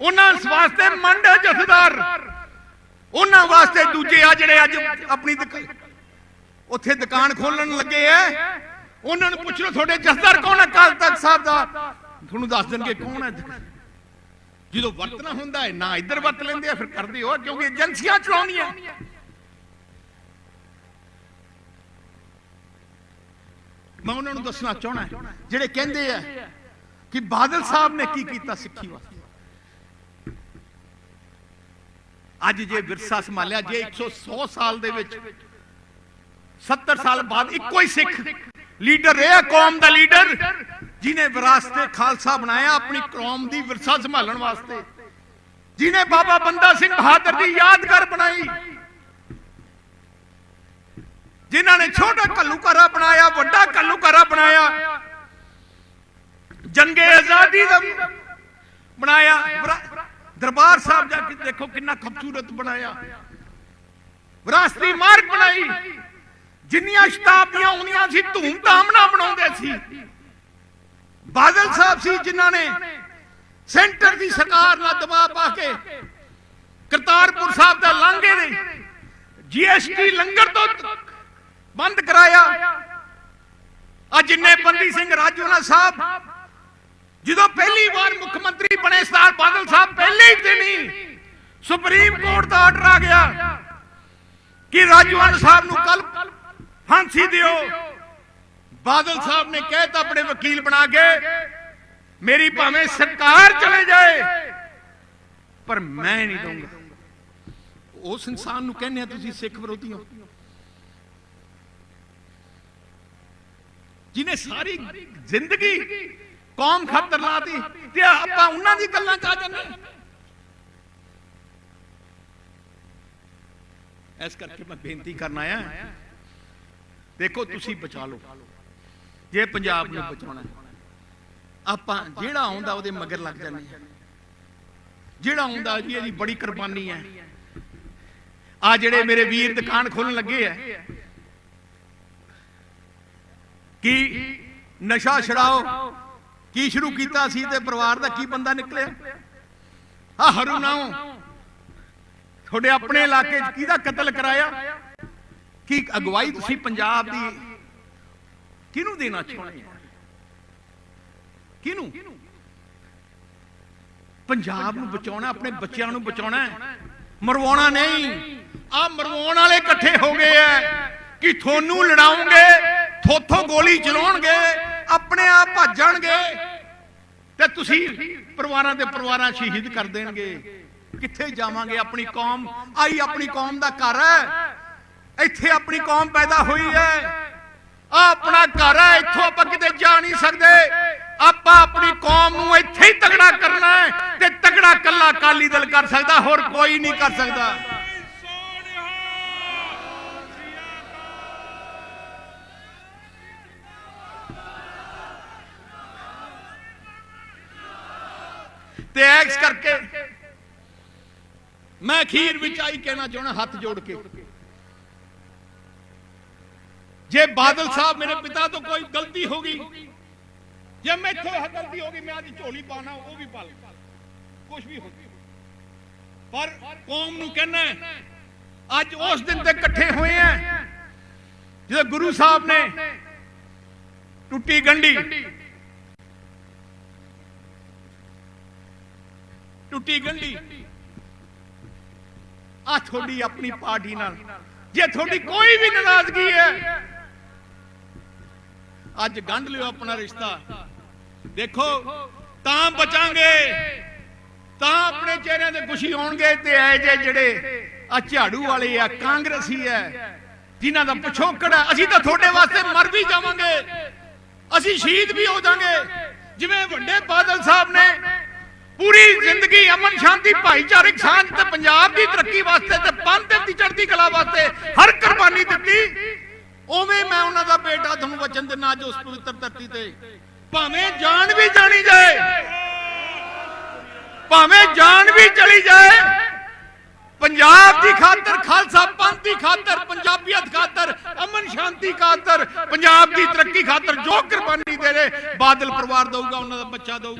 ਉਹਨਾਂ ਵਾਸਤੇ ਮੰਡ ਜਥੇਦਾਰ। ਉਹਨਾਂ ਵਾਸਤੇ ਦੂਜੇ ਆ ਜਿਹੜੇ ਅੱਜ ਆਪਣੀ ਉੱਥੇ ਦੁਕਾਨ ਖੋਲਣ ਲੱਗੇ ਐ। ਉਹਨਾਂ ਨੂੰ ਪੁੱਛ ਲਓ ਤੁਹਾਡੇ ਜਥੇਦਾਰ ਕੌਣ ਹੈ? ਕੱਲ ਤੱਕ ਸਾਹਿਬ ਦਾ। ਤੁਹਾਨੂੰ ਦੱਸ ਦੇਣਗੇ ਕੌਣ ਹੈ। ਜਦੋਂ ਵਰਤਣਾ ਹੁੰਦਾ ਹੈ, ਨਾ ਇੱਧਰ ਵਰਤ ਲੈਂਦੇ ਆ, ਫਿਰ ਕਰਦੇ ਹੋ, ਕਿਉਂਕਿ ਏਜੰਸੀਆਂ ਚਲਾਉਣੀਆਂ ਮੈਂ ਉਹਨਾਂ ਨੂੰ ਦੱਸਣਾ ਚਾਹਣਾ ਜਿਹੜੇ ਕਹਿੰਦੇ ਆ ਕਿ ਬਾਦਲ ਸਾਹਿਬ ਨੇ ਕੀ ਕੀਤਾ ਸਿੱਖੀ ਵਾਸਤੇ? ਅੱਜ ਜੇ ਵਿਰਸਾ ਸੰਭਾਲਿਆ, ਜੇ 100 ਸਾਲ ਦੇ ਵਿੱਚ 70 ਸਾਲ ਬਾਅਦ ਇੱਕੋ ਹੀ ਸਿੱਖ ਲੀਡਰ ਰਿਹਾ, ਕੌਮ ਦਾ ਲੀਡਰ ਜਿਨੇ ਵਿਰਾਸਤੇ ਖਾਲਸਾ ਬਣਾਇਆ, ਆਪਣੀ ਕੌਮ ਦੀ ਵਿਰਸਾ ਸੰਭਾਲਣ ਵਾਸਤੇ। ਜਿਨੇ ਬਾਬਾ ਬੰਦਾ ਸਿੰਘ ਬਹਾਦਰ ਦੀ ਯਾਦਗਾਰ ਬਣਾਈ। ਜਿਨ੍ਹਾਂ ਨੇ ਛੋਟਾ ਘੱਲੂਘਾਰਾ ਬਣਾਇਆ, ਵੱਡਾ ਘੱਲੂਘਾਰਾ ਬਣਾਇਆ ਜੰਗੇ ਆਜ਼ਾਦੀ ਦਾ ਬਣਾਇਆ ਦਰਬਾਰ ਸਾਹਿਬ ਜਾ ਕੇ ਦੇਖੋ ਕਿੰਨਾ ਖੂਬਸੂਰਤ ਬਣਾਇਆ। ਵਿਰਾਸਤੀ ਮਾਰਗ ਬਣਾਈ। ਜਿੰਨੀਆਂ ਸ਼ਤਾਬਦੀਆਂ ਆਉਂਦੀਆਂ ਸੀ, ਧੂਮ-ਧਾਮ ਨਾਲ ਬਣਾਉਂਦੇ ਸੀ। ਬਾਦਲ ਸਾਹਿਬ ਸੀ ਜਿਨ੍ਹਾਂ ਨੇ ਸੈਂਟਰ ਦੀ ਸਰਕਾਰ ਨਾਲ ਦਬਾਅ ਪਾ ਕੇ ਕਰਤਾਰਪੁਰ ਸਾਹਿਬ ਦਾ ਲਾਂਘੇ ਦੇ ਜੀਐਸਟੀ ਲੰਗਰ ਤੋਂ ਬੰਦ ਕਰਾਇਆ। ਅੱਜ ਜਿੰਨੇ ਬੰਦੀ ਸਿੰਘ ਰਾਜੂਨਾ ਸਾਹਿਬ ਜਦੋਂ ਪਹਿਲੀ ਵਾਰ ਮੁੱਖ ਮੰਤਰੀ ਬਣੇ ਸਰਦਾਰ ਬਾਦਲ ਸਾਹਿਬ ਪਹਿਲੇ ਹੀ ਦਿਨ ਹੀ ਸੁਪਰੀਮ ਕੋਰਟ ਦਾ ਆਰਡਰ ਆ ਗਿਆ ਕਿ ਰਾਜੂਆਨ ਸਾਹਿਬ ਨੂੰ ਕੱਲ ਫਾਂਸੀ ਦਿਓ। ਬਾਦਲ ਸਾਹਿਬ ਨੇ ਕਹਿਤਾ ਆਪਣੇ ਵਕੀਲ ਬਣਾ ਕੇ ਮੇਰੀ ਭਾਵੇਂ ਸਰਕਾਰ ਚਲੇ ਜਾਏ ਪਰ ਮੈਂ ਨਹੀਂ ਦਊਂਗਾ। ਉਸ ਇਨਸਾਨ ਨੂੰ ਕਹਿੰਦੇ ਆ ਤੁਸੀਂ ਸਿੱਖ ਵਿਰੋਧੀ ਹੋ। ਜਿਨੇ ਸਾਰੀ ਜ਼ਿੰਦਗੀ ਕੌਮ ਖਾਤਰ ਲਾਤੀ ਤੇ ਆਪਾਂ ਉਹਨਾਂ ਦੀ ਗੱਲਾਂ ਚ ਆ ਜਾਂਦੇ ਇਸ ਕਰਕੇ ਮੈਂ ਬੇਨਤੀ ਕਰਨ ਆਇਆ ਦੇਖੋ, ਤੁਸੀਂ ਬਚਾ ਲਓ। ਜੇ ਪੰਜਾਬ ਨੂੰ ਬਚਾਉਣਾ ਆਪਾਂ ਜਿਹੜਾ ਆਉਂਦਾ ਉਹਦੇ ਮਗਰ ਲੱਗ ਜਾਂਦੇ ਜਿਹੜਾ ਆਉਂਦਾ ਜੀ, ਇਹਦੀ ਬੜੀ ਕੁਰਬਾਨੀ ਹੈ। ਆ ਜਿਹੜੇ ਮੇਰੇ ਵੀਰ ਦੁਕਾਨ ਖੋਲਣ ਲੱਗੇ ਆ, ਕਿ ਨਸ਼ਾ ਛਡਾਓ? ਕੀ ਸ਼ੁਰੂ ਕੀਤਾ ਸੀ ਤੇ ਪਰਿਵਾਰ ਦਾ ਕੀ ਬੰਦਾ ਨਿਕਲਿਆ? ਆ ਹਰੂ ਨਾਉ ਤੁਹਾਡੇ ਆਪਣੇ ਇਲਾਕੇ 'ਚ ਕਿਹਦਾ ਕਤਲ ਕਰਾਇਆ? ਕੀ ਅਗਵਾਈ ਤੁਸੀਂ ਪੰਜਾਬ ਦੀ ਕਿਹਨੂੰ ਦੇਣਾ ਚਾਹੁੰਦੇ ਆ ਕਿਹਨੂੰ? ਪੰਜਾਬ ਨੂੰ ਬਚਾਉਣਾ ਆਪਣੇ ਬੱਚਿਆਂ ਨੂੰ ਬਚਾਉਣਾ ਹੈ। ਮਰਵਾਉਣਾ ਨਹੀਂ। ਆ ਮਰਵਾਉਣ ਵਾਲੇ ਇਕੱਠੇ ਹੋ ਗਏ ਐ ਕਿ ਤੁਹਾਨੂੰ ਲੜਾਉਂਗੇ? ਥੋਥੋਂ ਗੋਲੀ ਚਲਾਉਣਗੇ? ਆਪਣੇ ਆਪ ਭੱਜ ਜਾਣਗੇ ਤੇ ਤੁਸੀਂ ਪਰਿਵਾਰਾਂ ਦੇ ਪਰਿਵਾਰਾਂ ਸ਼ਹੀਦ ਕਰ ਦੇਣਗੇ। ਕਿੱਥੇ ਜਾਵਾਂਗੇ? ਆਪਣੀ ਕੌਮ, ਆਈ ਆਪਣੀ ਕੌਮ ਦਾ ਘਰ ਹੈ। ਇੱਥੇ ਆਪਣੀ ਕੌਮ ਪੈਦਾ ਹੋਈ ਹੈ। ਆ ਆਪਣਾ ਘਰ ਹੈ, ਇੱਥੋਂ ਆਪਾਂ ਕਿਤੇ ਜਾ ਨਹੀਂ ਸਕਦੇ। ਆਪਾਂ ਆਪਣੀ ਕੌਮ ਨੂੰ ਇੱਥੇ ਹੀ ਤਗੜਾ ਕਰਨਾ ਹੈ ਤੇ ਤਗੜਾ ਕੱਲਾ ਅਕਾਲੀ ਦਲ ਕਰ ਸਕਦਾ, ਹੋਰ ਕੋਈ ਨਹੀਂ ਕਰ ਸਕਦਾ। ਤੇ ਐਕਸ ਕਰਕੇ। ਮੈਂ ਅਖੀਰ ਵਿੱਚ ਆਈ ਕਹਿਣਾ ਚਾਹਣਾ ਹੱਥ ਜੋੜ ਕੇ। ਜੇ ਬਾਦਲ ਸਾਹਿਬ ਮੇਰੇ ਪਿਤਾ ਤੋਂ ਕੋਈ ਗਲਤੀ ਹੋ ਗਈ, ਜੇ ਮੈਥੋਂ ਗਲਤੀ ਹੋ ਗਈ, ਮੈਂ ਅੱਜ ਝੋਲੀ ਪਾਣਾ ਉਹ ਵੀ ਪਾ ਕੁਝ ਵੀ ਹੋ ਪਰ ਕੌਮ ਨੂੰ ਕਹਿਣਾ ਅੱਜ ਉਸ ਦਿਨ ਤੇ ਇਕੱਠੇ ਹੋਏ ਆ, ਜਦੋਂ ਗੁਰੂ ਸਾਹਿਬ ਨੇ ਟੁੱਟੀ ਗੰਢੀ ਟੁੱਟੀ ਗੰਢੀ। ਆ ਤੁਹਾਡੀ ਆਪਣੀ ਪਾਰਟੀ ਨਾਲ। ਜੇ ਤੁਹਾਡੀ ਕੋਈ ਵੀ ਨਾਰਾਜ਼ਗੀ ਹੈ, ਅੱਜ ਗੰਢ ਲਿਓ ਆਪਣਾ ਰਿਸ਼ਤਾ। ਦੇਖੋ, ਤਾਂ ਬਚਾਂਗੇ, ਤਾਂ ਆਪਣੇ ਚਿਹਰਿਆਂ ਤੇ ਖੁਸ਼ੀ ਹੋਣਗੇ ਤੇ ਐ ਜੇ ਜਿਹੜੇ ਆ ਝਾੜੂ ਵਾਲੇ ਆ, ਕਾਂਗਰਸੀ ਐ ਜਿਨ੍ਹਾਂ ਦਾ ਪਿਛੋਕੜ ਅਸੀਂ ਤਾਂ ਤੁਹਾਡੇ ਵਾਸਤੇ ਮਰ ਵੀ ਜਾਵਾਂਗੇ। ਅਸੀਂ ਸ਼ਹੀਦ ਵੀ ਹੋ ਜਾਾਂਗੇ ਜਿਵੇਂ ਵੱਡੇ ਬਾਦਲ ਸਾਹਿਬ ਨੇ ਪੂਰੀ ਜ਼ਿੰਦਗੀ ਅਮਨ ਸ਼ਾਂਤੀ ਭਾਈਚਾਰਕ ਸਾਂਝ ਤੇ ਪੰਜਾਬ ਦੀ ਤਰੱਕੀ ਵਾਸਤੇ ਤੇ ਪੰਥ ਦੀ ਚੜ੍ਹਦੀ ਕਲਾ ਵਾਸਤੇ ਹਰ ਕੁਰਬਾਨੀ ਦਿੱਤੀ। ਉਵੇਂ ਮੈਂ ਉਹਨਾਂ ਦਾ ਬੇਟਾ ਤੁਹਾਨੂੰ ਵਚਨ ਦਿੰਦਾ ਅੱਜ ਉਸ ਪਵਿੱਤਰ ਧਰਤੀ ਤੇ। ਭਾਵੇਂ ਜਾਨ ਵੀ ਜਾਣੀ ਜਾਏ, ਭਾਵੇਂ ਜਾਨ ਵੀ ਚਲੀ ਜਾਏ, ਪੰਜਾਬ ਦੀ ਖਾਤਰ, ਖਾਲਸਾ ਪੰਥ ਦੀ ਖਾਤਰ, ਪੰਜਾਬੀਅਤ ਖਾਤਰ, ਅਮਨ ਸ਼ਾਂਤੀ ਖਾਤਰ, ਪੰਜਾਬ ਦੀ ਤਰੱਕੀ ਖਾਤਰ ਜੋ ਕੁਰਬਾਨੀ ਦੇ ਰਹੇ, ਬਾਦਲ ਪਰਿਵਾਰ ਦਊਗਾ, ਉਹਨਾਂ ਦਾ ਬੱਚਾ ਦਊਗਾ।